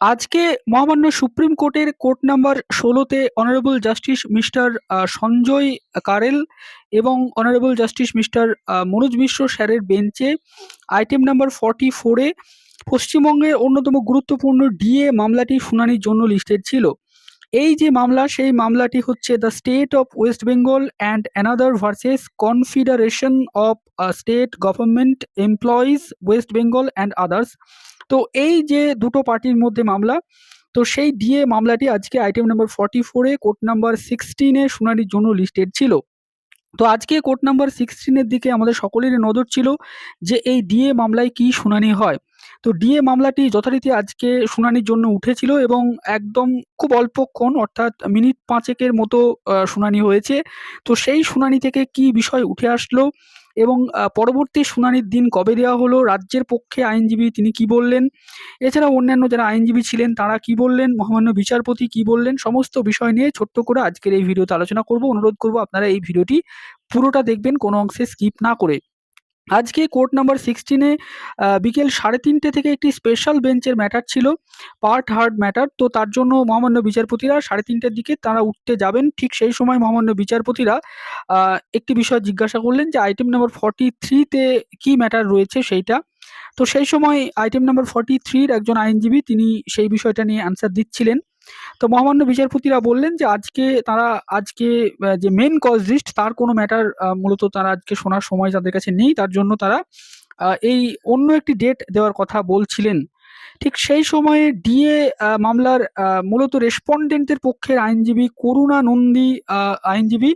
আজকে মহামান্য সুপ্রিম কোর্টের কোর্ট নাম্বার ষোলোতে honourable justice mister Sanjay Karol এবং honourable justice mister Manoj Mishra স্যারের বেঞ্চে আইটেম নাম্বার ফর্টি ফোরে পশ্চিমবঙ্গের অন্যতম গুরুত্বপূর্ণ ডিএ মামলাটি শুনানির জন্য লিস্টেড ছিল। এই যে মামলা, সেই মামলাটি হচ্ছে the state of West Bengal and another versus confederation of state government employees West Bengal and others. তো এই যে দুটো পার্টির মধ্যে মামলা, তো সেই ডিএ মামলাটি আজকে আইটেম নাম্বার ফর্টি ফোরে কোর্ট নাম্বার সিক্সটিনে শুনানির জন্য লিস্টেড ছিল। তো আজকে কোর্ট নাম্বার সিক্সটিনের দিকে আমাদের সকলেরই নজর ছিল যে এই ডিএ মামলায় কি শুনানি হয়। তো ডিএ মামলাটি যথারীতি আজকে শুনানির জন্য উঠেছিল এবং একদম খুব অল্পক্ষণ অর্থাৎ মিনিট পাঁচেকের মতো শুনানি হয়েছে। তো সেই শুনানি থেকে কি বিষয় উঠে আসলো এবং পরবর্তী শুনানির দিন কবে দেওয়া হলো, রাজ্যের পক্ষে আইনজীবী তিনি কি বললেন? এছাড়া অন্যান্য যারা আইনজীবী ছিলেন, তারা কি বললেন? মহামান্য বিচারপতি কি বললেন? সমস্ত বিষয় নিয়ে ছোট্ট করে আজকের এই ভিডিওতে আলোচনা করব। অনুরোধ করব আপনারা এই ভিডিওটি পুরোটা দেখবেন, কোনো অংশে স্কিপ না করে। আজকে কোর্ট নাম্বার সিক্সটিনে বিকেল সাড়ে তিনটে থেকে একটি স্পেশাল বেঞ্চের ম্যাটার ছিল পার্ট হার্ড ম্যাটার তো তার জন্য মহামান্য বিচারপতিরা সাড়ে তিনটের দিকে তারা উঠতে যাবেন। ঠিক সেই সময় মহামান্য বিচারপতিরা একটি বিষয় জিজ্ঞাসা করলেন যে আইটেম নাম্বার ফর্টি থ্রিতে কী ম্যাটার রয়েছে সেইটা? তো সেই সময় আইটেম নাম্বার ফর্টি থ্রির একজন আইনজীবী তিনি সেই বিষয়টা নিয়ে অ্যান্সার দিচ্ছিলেন। তো মহামান্য বিচারপতিরা বললেন যে আজকে তারা, আজকে যে মেন কজ লিস্ট তার কোনো ম্যাটার মূলত তারা আজকে শোনার সময় তাদের কাছে নেই। তার জন্য তারা এই অন্য একটি ডেট দেওয়ার কথা বলছিলেন। ঠিক সেই সময়ে ডিএ মামলার মূলত রেসপন্ডেন্টের পক্ষের আইনজীবী করুণা নন্দী আইনজীবী,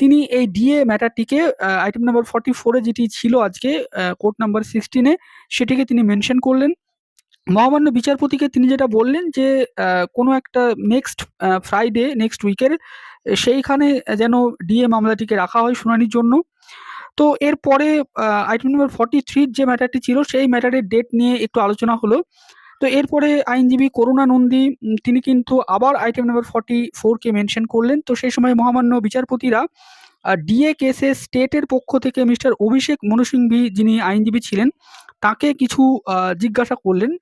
তিনি এই ডিএ ম্যাটারটিকে আইটেম নাম্বার ফর্টি ফোরে যেটি ছিল আজকে কোর্ট নাম্বার সিক্সটিনে সেটিকে তিনি মেনশন করলেন। মহামান্য বিচারপতিকে তিনি যেটা বললেন যে কোনো একটা নেক্সট ফ্রাইডে নেক্সট উইকের সেইখানে যেন ডিএ মামলাটিকে রাখা হয় শুনানির জন্য। তো এরপরে আইটেম নাম্বার ফর্টি থ্রির যে ম্যাটারটি ছিল, সেই ম্যাটারের ডেট নিয়ে একটু আলোচনা হলো। তো এরপরে আইনজীবী করুণা নন্দী তিনি কিন্তু আবার আইটেম নাম্বার ফর্টি ফোরকে মেনশন করলেন। তো সেই সময় মহামান্য বিচারপতিরা ডিএ কেসে স্টেটের পক্ষ থেকে মিস্টার অভিষেক মনু সিংভি যিনি আইনজীবী ছিলেন তাকে কিছু জিজ্ঞাসা করলেন।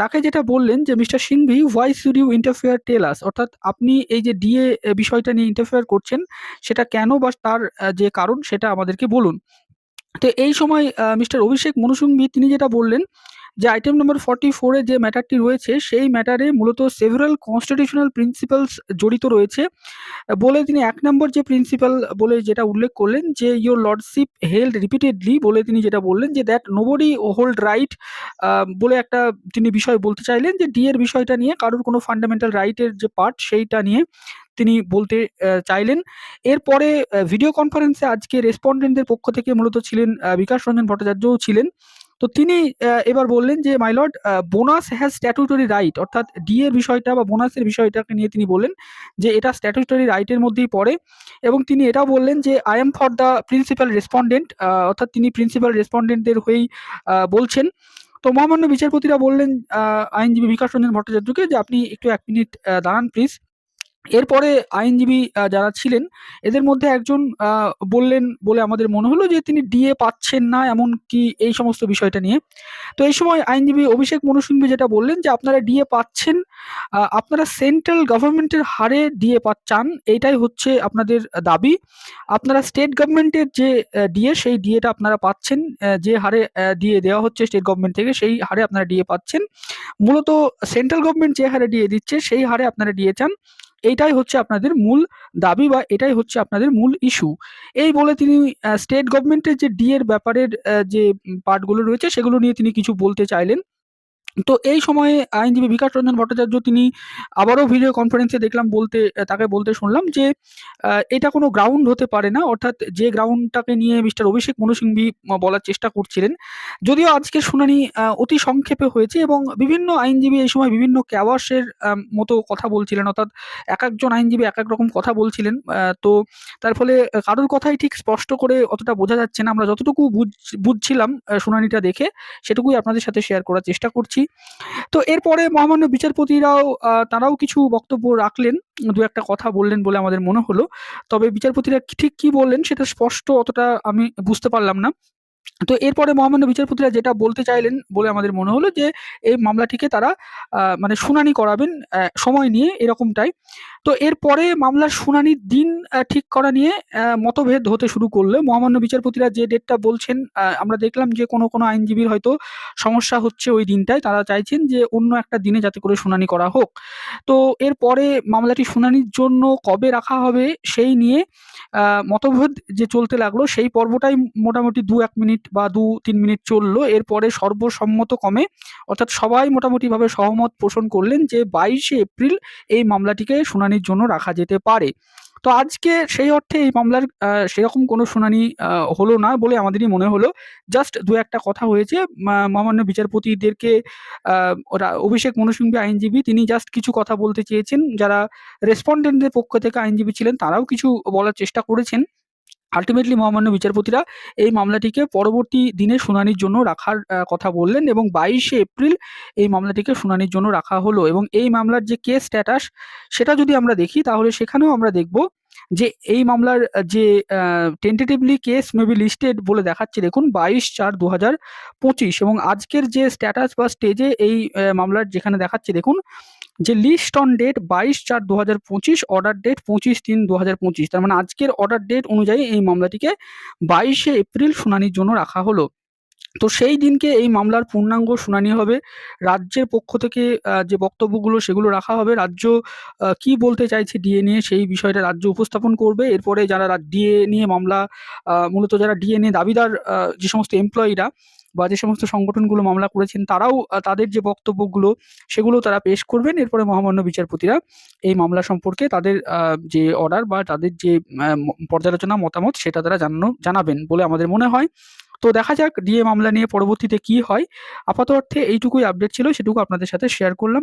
তাকে যেটা বললেন যে, mister Singhvi why should you interfere tell us অর্থাৎ আপনি এই যে ডিএ বিষয়টা নিয়ে ইন্টারফেয়ার করছেন, সেটা কেন বা তার যে কারণ, সেটা আমাদেরকে বলুন। তো এই সময় মিস্টার অভিষেক মনুসুংভি, তিনি যেটা বললেন যে আইটেম নম্বর ফর্টি ফোরে যে ম্যাটারটি রয়েছে, সেই ম্যাটারে মূলত সেভারাল কনস্টিটিউশনাল প্রিন্সিপালস জড়িত রয়েছে। বলে তিনি এক নম্বর যে প্রিন্সিপাল বলে যেটা উল্লেখ করলেন, যে ইয়োর লর্ডশিপ হেল্ড রিপিটেডলি বলে তিনি যেটা বললেন, যে দ্যাট নোবডি হোল্ড রাইট বলে একটা তিনি বিষয় বলতে চাইলেন, যে ডি এর বিষয়টা নিয়ে কারোর কোনো ফান্ডামেন্টাল রাইটের যে পার্ট সেইটা নিয়ে তিনি বলতে চাইলেন। এরপরে ভিডিও কনফারেন্সে আজকে রেসপন্ডেন্টদের পক্ষ থেকে মূলত ছিলেন বিকাশ রঞ্জন ভট্টাচার্যও ছিলেন। তো তিনি এবার বললেন যে my lord bonus has statutory right অর্থাৎ ডি এর বিষয়টা বা বোনাসের বিষয়টাকে নিয়ে তিনি বললেন যে, এটা স্ট্যাটুটরি রাইটের মধ্যেই পড়ে। এবং তিনি এটাও বললেন যে I am for the principal respondent অর্থাৎ তিনি প্রিন্সিপাল রেসপন্ডেন্টদের হয়েই বলছেন। তো মহামান্য বিচারপতিরা বললেন আইনজীবী বিকাশ রঞ্জন ভট্টাচার্যকে যে, আপনি একটু এক মিনিট দাঁড়ান প্লিজ এরপরে আইনজীবী যারা ছিলেন, এদের মধ্যে একজন বললেন বলে আমাদের মনে হলো যে তিনি ডিএ পাচ্ছেন না এমন কি এই সমস্ত বিষয়টা নিয়ে। তো এই সময় আইনজীবী অভিষেক মনুসিংবী যেটা বললেন যে আপনারা ডিএ পাচ্ছেন আপনারা সেন্ট্রাল গভর্নমেন্টের হারে ডিএ পাচ্ছেন এইটাই হচ্ছে আপনাদের দাবি। আপনারা স্টেট গভর্নমেন্টের যে ডিএ সেই ডিএটা আপনারা পাচ্ছেন যে হারে ডিএ দেওয়া হচ্ছে স্টেট গভর্নমেন্ট থেকে, সেই হারে আপনারা ডিএ পাচ্ছেন। মূলত সেন্ট্রাল গভর্নমেন্ট যে হারে ডিএ দিচ্ছে, সেই হারে আপনারা ডিএ চান। এইটাই হচ্ছে আপনাদের মূল দাবি বা এটাই হচ্ছে আপনাদের মূল ইস্যু এই বলে তিনি স্টেট গভর্নমেন্টের যে ডি এর ব্যাপারের যে পার্টগুলো রয়েছে সেগুলো নিয়ে তিনি কিছু বলতে চাইলেন। তো এই সময়ে আইনজীবী বিকাশ রঞ্জন ভট্টাচার্য তিনি আবারও ভিডিও কনফারেন্সে দেখলাম বলতে তাকে বলতে শুনলাম যে এটা কোনো গ্রাউন্ড হতে পারে না। অর্থাৎ যে গ্রাউন্ডটাকে নিয়ে মিস্টার অভিষেক মনু সিংভি বলার চেষ্টা করছিলেন। যদিও আজকে শুনানি অতি সংক্ষেপে হয়েছে এবং বিভিন্ন আইনজীবী এই সময় বিভিন্ন ক্যাওয়াসের মতো কথা বলছিলেন। অর্থাৎ এক একজন আইনজীবী এক এক রকম কথা বলছিলেন তো তার ফলে কারোর কথাই ঠিক স্পষ্ট করে অতটা বোঝা যাচ্ছে না। আমরা যতটুকু বুঝছিলাম শুনানিটা দেখে, সেটুকুই আপনাদের সাথে শেয়ার করার চেষ্টা করছি। তো এরপরে মহামান্য বিচারপতিরাও তারাও কিছু বক্তব্য রাখলেন, দু একটা কথা বললেন বলে আমাদের মনে হলো। তবে বিচারপতিরা ঠিক কি বললেন সেটা স্পষ্ট অতটা আমি বুঝতে পারলাম না। তো এরপরে মহামান্য বিচারপতিরা যেটা বলতে চাইলেন বলে আমাদের মনে হলো যে, এই মামলাটিকে তারা মানে শুনানি করাবেন সময় নিয়ে এরকমটাই। তো এরপরে মামলার শুনানির দিন ঠিক করা নিয়ে মতভেদ হতে শুরু করলে। মহামান্য বিচারপতিরা যে ডেটটা বলছেন আমরা দেখলাম যে কোনো কোনো আইনজীবীর হয়তো সমস্যা হচ্ছে ওই দিনটায়। তারা চাইছেন যে অন্য একটা দিনে যাতে করে শুনানি করা হোক। তো এরপরে মামলাটি শুনানির জন্য কবে রাখা হবে সেই নিয়ে মতভেদ যে চলতে লাগল সেই পর্বটাই মোটামুটি দু এক মিনিট বা দু, তিন মিনিট চলল। এরপরে সর্বসম্মত কমে অর্থাৎ সবাই মোটামুটিভাবে সহমত পোষণ করলেন যে বাইশে এপ্রিল এই মামলাটিকে শুনানির জন্য রাখা যেতে পারে। তো আজকে সেই অর্থে এই মামলার সেরকম কোনো শুনানি হলো না বলে আমাদেরই মনে হলো। জাস্ট দু একটা কথা হয়েছে মহামান্য বিচারপতিদেরকে ওরা অভিষেক মনুসিংবী আইনজীবী, তিনি জাস্ট কিছু কথা বলতে চেয়েছেন। যারা রেসপন্ডেন্টদের পক্ষ থেকে আইনজীবী ছিলেন, তারাও কিছু বলার চেষ্টা করেছেন। আলটিমেটলি মহামান্য বিচারপতিরা এই মামলাটিকে পরবর্তী দিনে শুনানির জন্য রাখার কথা বললেন এবং বাইশে এপ্রিল এই মামলাটিকে শুনানির জন্য রাখা হলো এবং এই মামলার যে কেস স্ট্যাটাস সেটা যদি আমরা দেখি তাহলে সেখানেও আমরা দেখব যে এই মামলার, যে টেন্টেটিভলি কেস মেবি লিস্টেড বলে দেখাচ্ছে। দেখুন, বাইশ চার দু হাজার পঁচিশ এবং আজকের যে স্ট্যাটাস বা স্টেজে এই মামলার যেখানে দেখাচ্ছে, দেখুন যে লিস্ট অন ডেট বাইশ চার দু হাজার পঁচিশ অর্ডার ডেট পঁচিশ তিন দু হাজার পঁচিশ। তার মানে আজকের অর্ডার ডেট অনুযায়ী এই মামলাটিকে বাইশে এপ্রিল শুনানির জন্য রাখা হলো। তো সেই দিনকে এই মামলার পূর্ণাঙ্গ শুনানি হবে। রাজ্যের পক্ষ থেকে যে বক্তব্যগুলো সেগুলো রাখা হবে। রাজ্য কি বলতে চাইছে ডিএ নিয়ে সেই বিষয়টা রাজ্য উপস্থাপন করবে। এরপরে যারা ডিএ নিয়ে মামলা মূলত যারা ডিএ নিয়ে দাবিদার যে সমস্ত এমপ্লয়িরা বা যে সমস্ত সংগঠনগুলো মামলা করেছেন, তারাও তাদের যে বক্তব্যগুলো সেগুলো তারা পেশ করবেন। এরপরে মহামান্য বিচারপতিরা এই মামলা সম্পর্কে তাদের যে অর্ডার বা তাদের যে পর্যালোচনা মতামত সেটা তারা জানানো, জানাবেন বলে আমাদের মনে হয়। তো দেখা যাক, ডিএ মামলা নিয়ে পরবর্তীতে কি হয়। আপাত অর্থে এইটুকুই আপডেট ছিল, সেটুকু আপনাদের সাথে শেয়ার করলাম।